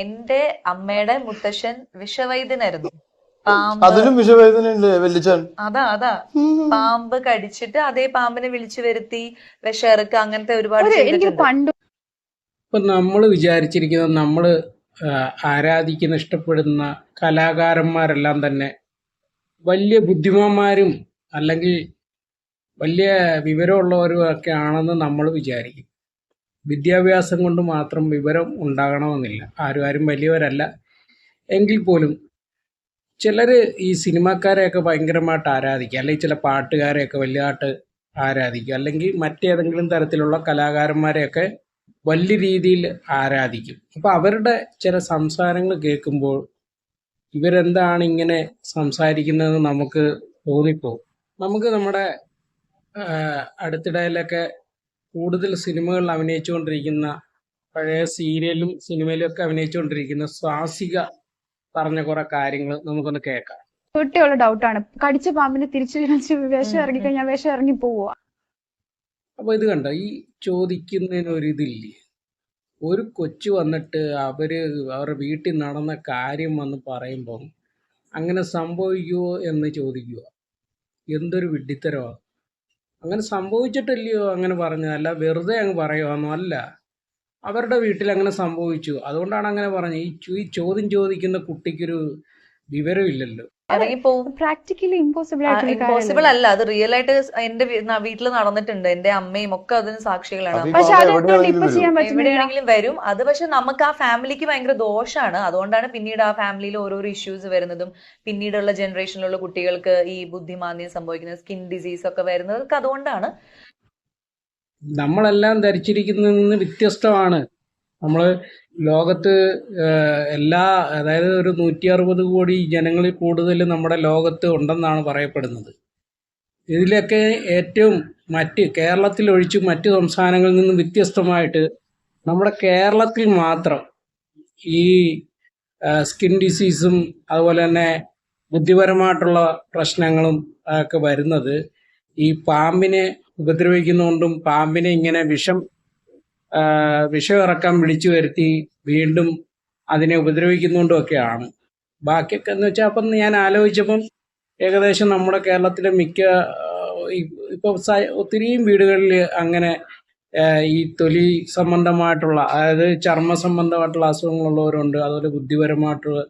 എന്റെ അമ്മയുടെ മുത്തശ്ശൻ വിഷവൈദ്യനായിരുന്നു. പാമ്പ്. അതിലും വെല്ലിച്ചാൻ അതാ അതാ. പാമ്പ് കടിച്ചിട്ട് അതേ പാമ്പിനെ വിളിച്ചു വരുത്തി വിഷയിറക്ക അങ്ങനത്തെ ഒരുപാട് ഇപ്പൊ നമ്മൾ വിചാരിച്ചിരിക്കുന്നത് നമ്മൾ ആരാധിക്കുന്ന ഇഷ്ടപ്പെടുന്ന കലാകാരന്മാരെല്ലാം തന്നെ വലിയ ബുദ്ധിമാന്മാരും അല്ലെങ്കിൽ വലിയ വിവരമുള്ളവരും ഒക്കെ ആണെന്ന് നമ്മൾ വിചാരിക്കും. വിദ്യാഭ്യാസം കൊണ്ട് മാത്രം വിവരം ഉണ്ടാകണമെന്നില്ല. ആരും ആരും വലിയവരല്ല. എങ്കിൽ പോലും ചിലർ ഈ സിനിമാക്കാരെയൊക്കെ ഭയങ്കരമായിട്ട് ആരാധിക്കുക അല്ലെങ്കിൽ ചില പാട്ടുകാരെയൊക്കെ വലുതായിട്ട് ആരാധിക്കും. അല്ലെങ്കിൽ മറ്റേതെങ്കിലും തരത്തിലുള്ള കലാകാരന്മാരെയൊക്കെ വലിയ രീതിയിൽ ആരാധിക്കും. അപ്പോൾ അവരുടെ ചില സംസാരങ്ങൾ കേൾക്കുമ്പോൾ ഇവരെന്താണ് ഇങ്ങനെ സംസാരിക്കുന്നതെന്ന് നമുക്ക് തോന്നിപ്പോകും. നമുക്ക് നമ്മുടെ അടുത്തിടയിലൊക്കെ കൂടുതൽ സിനിമകളിൽ അഭിനയിച്ചുകൊണ്ടിരിക്കുന്ന പഴയ സീരിയലും സിനിമയിലും ഒക്കെ അഭിനയിച്ചുകൊണ്ടിരിക്കുന്ന സ്വാസിക പറഞ്ഞ കുറെ കാര്യങ്ങൾ നമുക്കൊന്ന് കേൾക്കാം. തൊട്ടിയുള്ള ഡൗട്ടാണ് കടിച്ച പാമ്പിന് തിരിച്ചു വേഷം ഇറങ്ങി. കഴിഞ്ഞാൽ വേഷം ഇറങ്ങി പോവുക. അപ്പൊ ഇത് കണ്ടോ? ഈ ചോദിക്കുന്നതിന് ഒരു ഇതില്ലേ ഒരു കൊച്ചു വന്നിട്ട് അവർ അവരുടെ വീട്ടിൽ നടന്ന കാര്യം വന്ന് പറയുമ്പം അങ്ങനെ സംഭവിക്കുമോ എന്ന് ചോദിക്കുക എന്തൊരു വിഡ്ഢിത്തരമാണ് അങ്ങനെ സംഭവിച്ചിട്ടില്ലയോ അങ്ങനെ പറഞ്ഞു അല്ല വെറുതെ അങ്ങ് പറയുവാന്നോ അല്ല. അവരുടെ വീട്ടിൽ അങ്ങനെ സംഭവിച്ചു. അതുകൊണ്ടാണ് അങ്ങനെ പറഞ്ഞത്. ഈ ഈ ചോദ്യം ചോദിക്കുന്ന കുട്ടിക്കൊരു വിവരമില്ലല്ലോ. പ്രാക്ടിക്കലി ഇമ്പോസിബിൾ ഇമ്പോസിബിൾ അല്ല. അത് റിയൽ ആയിട്ട് എന്റെ വീട്ടിൽ നടന്നിട്ടുണ്ട്. എന്റെ അമ്മയും ഒക്കെ അതിന് സാക്ഷികളാണ്. എവിടെയാണെങ്കിലും ചെയ്യാൻ വരും. പറ്റുന്നില്ല. എവിടെയാണെങ്കിലും വരും. അത് പക്ഷെ നമുക്ക് ആ ഫാമിലിക്ക് ഭയങ്കര ദോഷമാണ് അതുകൊണ്ടാണ് പിന്നീട് ആ ഫാമിലിയിൽ ഓരോരോ ഇഷ്യൂസ് വരുന്നതും പിന്നീടുള്ള ജനറേഷനിലുള്ള കുട്ടികൾക്ക് ഈ ബുദ്ധിമാന്ദ്യം സംഭവിക്കുന്ന സ്കിൻ ഡിസീസ് ഒക്കെ വരുന്നതൊക്കെ അതുകൊണ്ടാണ്. നമ്മളെല്ലാം ധരിച്ചിരിക്കുന്നതിൽ നിന്ന് വ്യത്യസ്തമാണ്. നമ്മൾ ലോകത്ത് എല്ലാ അതായത് ഒരു നൂറ്റി അറുപത് കോടി ജനങ്ങളിൽ കൂടുതൽ നമ്മുടെ ലോകത്ത് ഉണ്ടെന്നാണ് പറയപ്പെടുന്നത്. ഇതിലൊക്കെ ഏറ്റവും മറ്റ് കേരളത്തിൽ ഒഴിച്ച് മറ്റ് സംസ്ഥാനങ്ങളിൽ നിന്നും വ്യത്യസ്തമായിട്ട് നമ്മുടെ കേരളത്തിൽ മാത്രം ഈ സ്കിൻ ഡിസീസും അതുപോലെ തന്നെ ബുദ്ധിപരമായിട്ടുള്ള പ്രശ്നങ്ങളും ഒക്കെ വരുന്നത് ഈ പാമ്പിനെ ഉപദ്രവിക്കുന്നതുകൊണ്ടും പാമ്പിനെ ഇങ്ങനെ വിഷം ആ, വിഷം ഇറക്കാൻ വിളിച്ചു വരുത്തി വീണ്ടും അതിനെ ഉപദ്രവിക്കുന്നതുകൊണ്ടും ഒക്കെയാണ് ബാക്കിയൊക്കെ എന്ന് വെച്ചാൽ അപ്പം ഞാൻ ആലോചിച്ചപ്പം ഏകദേശം നമ്മുടെ കേരളത്തിലെ മിക്ക ഇപ്പൊ ഒത്തിരിയും വീടുകളിൽ അങ്ങനെ ഈ തൊലി സംബന്ധമായിട്ടുള്ള അതായത് ചർമ്മ സംബന്ധമായിട്ടുള്ള അസുഖങ്ങളുള്ളവരുണ്ട് അതുപോലെ ബുദ്ധിപരമായിട്ടുള്ള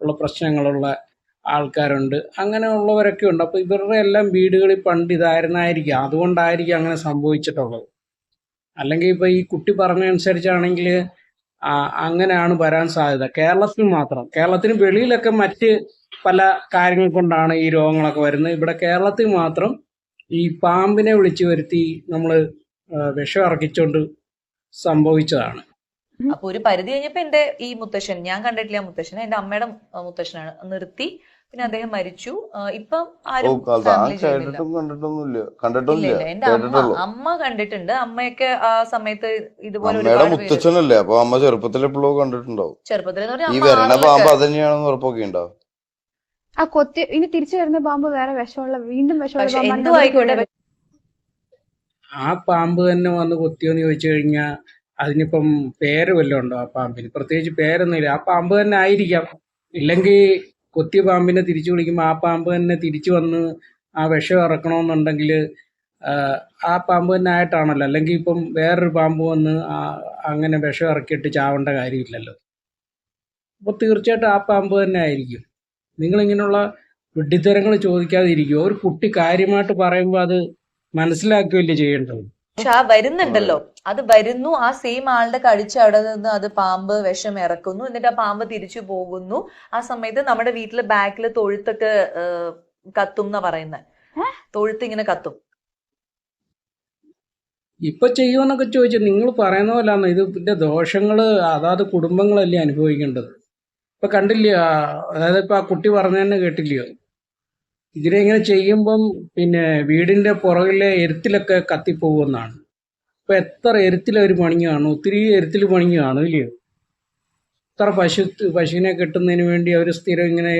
ഉള്ള പ്രശ്നങ്ങളുള്ള ആൾക്കാരുണ്ട് അങ്ങനെ ഉള്ളവരൊക്കെ ഉണ്ട് അപ്പോൾ ഇവരുടെ എല്ലാം വീടുകളിൽ പണ്ട് ഇതായിരുന്നായിരിക്കാം. അതുകൊണ്ടായിരിക്കും അങ്ങനെ സംഭവിച്ചിട്ടുള്ളത്. അല്ലെങ്കിൽ ഇപ്പൊ ഈ കുട്ടി പറഞ്ഞനുസരിച്ചാണെങ്കിൽ അങ്ങനെയാണ് വരാൻ സാധ്യത. കേരളത്തിൽ മാത്രം. കേരളത്തിന് വെളിയിലൊക്കെ മറ്റ് പല കാര്യങ്ങൾ കൊണ്ടാണ് ഈ രോഗങ്ങളൊക്കെ വരുന്നത്. ഇവിടെ കേരളത്തിൽ മാത്രം ഈ പാമ്പിനെ വിളിച്ചു വരുത്തി നമ്മൾ വിഷം ഇറക്കിച്ചുകൊണ്ട് സംഭവിച്ചതാണ്. അപ്പൊ ഒരു പരിധി കഴിഞ്ഞപ്പോ എന്റെ ഈ മുത്തശ്ശൻ ഞാൻ കണ്ടിട്ടില്ല മുത്തശ്ശൻ എന്റെ അമ്മയുടെ മുത്തശ്ശനാണ്. നിർത്തി പിന്നെ അദ്ദേഹം മരിച്ചു. ഇപ്പം ആരും കേട്ടിട്ടും കണ്ടിട്ടൊന്നുമില്ല. എന്റെ അമ്മ അമ്മ കണ്ടിട്ടുണ്ട്. അമ്മയൊക്കെ ആ സമയത്ത് ഇതുപോലെ അമ്മയുടെ മുത്തച്ഛനല്ലേ? അപ്പൊ അമ്മ ചെറുപ്പത്തിൽ എപ്പോഴും കണ്ടിട്ടുണ്ടാവും. ചെറുപ്പത്തിൽ എന്ന് പറഞ്ഞാൽ ഈ വരണ പാമ്പ് ഉറപ്പൊക്കെ ഉണ്ടാവും ആ കൊത്തി ഇനി തിരിച്ചു വരുന്ന പാമ്പ് വേറെ വിഷമുള്ള വീണ്ടും വിഷമുള്ള എന്തും ആയിക്കോട്ടെ? ആ പാമ്പ് തന്നെ വന്ന് കൊത്തിയോന്ന് ചോദിച്ചു കഴിഞ്ഞാൽ അതിനിപ്പം പേര് വല്ലതും ഉണ്ടോ ആ പാമ്പിന്? പ്രത്യേകിച്ച് പേരൊന്നുമില്ല. ആ പാമ്പ് തന്നെ ആയിരിക്കാം. ഇല്ലെങ്കിൽ കൊത്തിയ പാമ്പിനെ തിരിച്ചു വിളിക്കുമ്പോൾ ആ പാമ്പ് തന്നെ തിരിച്ചു വന്ന് ആ വിഷം ഇറക്കണമെന്നുണ്ടെങ്കിൽ ആ പാമ്പ് തന്നെ ആയിട്ടാണല്ലോ. അല്ലെങ്കിൽ ഇപ്പം വേറൊരു പാമ്പ് വന്ന് അങ്ങനെ വിഷം ഇറക്കിയിട്ട് ചാവേണ്ട കാര്യമില്ലല്ലോ. അപ്പോൾ തീർച്ചയായിട്ടും ആ പാമ്പ് തന്നെ ആയിരിക്കും. നിങ്ങളിങ്ങനെയുള്ള വിഡ്ഢിത്തരങ്ങൾ ചോദിക്കാതിരിക്കുക. ഒരു കുട്ടി കാര്യമായിട്ട് പറയുമ്പോൾ അത് മനസ്സിലാക്കുകയല്ലേ ചെയ്യേണ്ടത്? പക്ഷെ ആ വരുന്നുണ്ടല്ലോ. അത് വരുന്നു ആ സെയിം ആളുടെ കഴിച്ച് അവിടെ നിന്ന് അത് പാമ്പ് വിഷം ഇറക്കുന്നു എന്നിട്ട് ആ പാമ്പ് തിരിച്ചു പോകുന്നു. ആ സമയത്ത് നമ്മുടെ വീട്ടിൽ ബാക്കിൽ തൊഴുത്തൊക്കെ കത്തും എന്നാ പറയുന്നത് തൊഴുത്ത് ഇങ്ങനെ കത്തും. ഇപ്പൊ ചെയ്യുമെന്നൊക്കെ ചോദിച്ചാൽ നിങ്ങൾ പറയുന്ന പോലാന്ന് ഇത് ഇതിന്റെ ദോഷങ്ങൾ അതാത് കുടുംബങ്ങളല്ലേ അനുഭവിക്കേണ്ടത്? ഇപ്പൊ കണ്ടില്ലയോ? അതായത് ഇപ്പൊ ആ കുട്ടി പറഞ്ഞു തന്നെ കേട്ടില്ലയോ? ഇതിനെ ഇങ്ങനെ ചെയ്യുമ്പം പിന്നെ വീടിന്റെ പുറകിലെ എരുത്തിലൊക്കെ കത്തിപ്പോകുമെന്നാണ്. അപ്പൊ എത്ര എരുത്തിൽ അവർ പണിഞ്ഞു കാണും? ഒത്തിരി എരുത്തിൽ പണിഞ്ഞു കാണും ഇല്ലയോ എത്ര പശു പശുവിനെ കിട്ടുന്നതിന് വേണ്ടി അവർ സ്ഥിരം ഇങ്ങനെ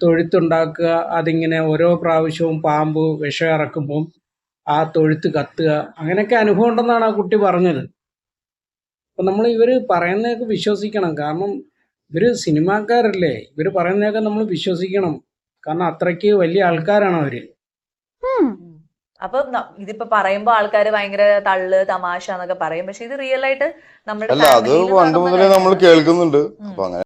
തൊഴുത്തുണ്ടാക്കുക അതിങ്ങനെ ഓരോ പ്രാവശ്യവും പാമ്പ് വിഷം ഇറക്കുമ്പം ആ തൊഴുത്ത് കത്തുക അങ്ങനെയൊക്കെ അനുഭവം ഉണ്ടെന്നാണ് ആ കുട്ടി പറഞ്ഞത്. അപ്പം നമ്മൾ ഇവർ പറയുന്നതൊക്കെ വിശ്വസിക്കണം. കാരണം ഇവർ സിനിമാക്കാരല്ലേ? ഇവർ പറയുന്നതൊക്കെ നമ്മൾ വിശ്വസിക്കണം. കാരണം അത്രയ്ക്ക് വലിയ ആൾക്കാരാണ് അവർ. അപ്പൊ ഇതിപ്പോ പറയുമ്പോ ആൾക്കാര് ഭയങ്കര തള്ള് തമാശ എന്നൊക്കെ പറയും. പക്ഷെ ഇത് റിയൽ ആയിട്ട് നമ്മുടെ അല്ല അത് പണ്ട് മുതലേ നമ്മൾ. കേൾക്കുന്നുണ്ട്. അപ്പൊ അങ്ങനെ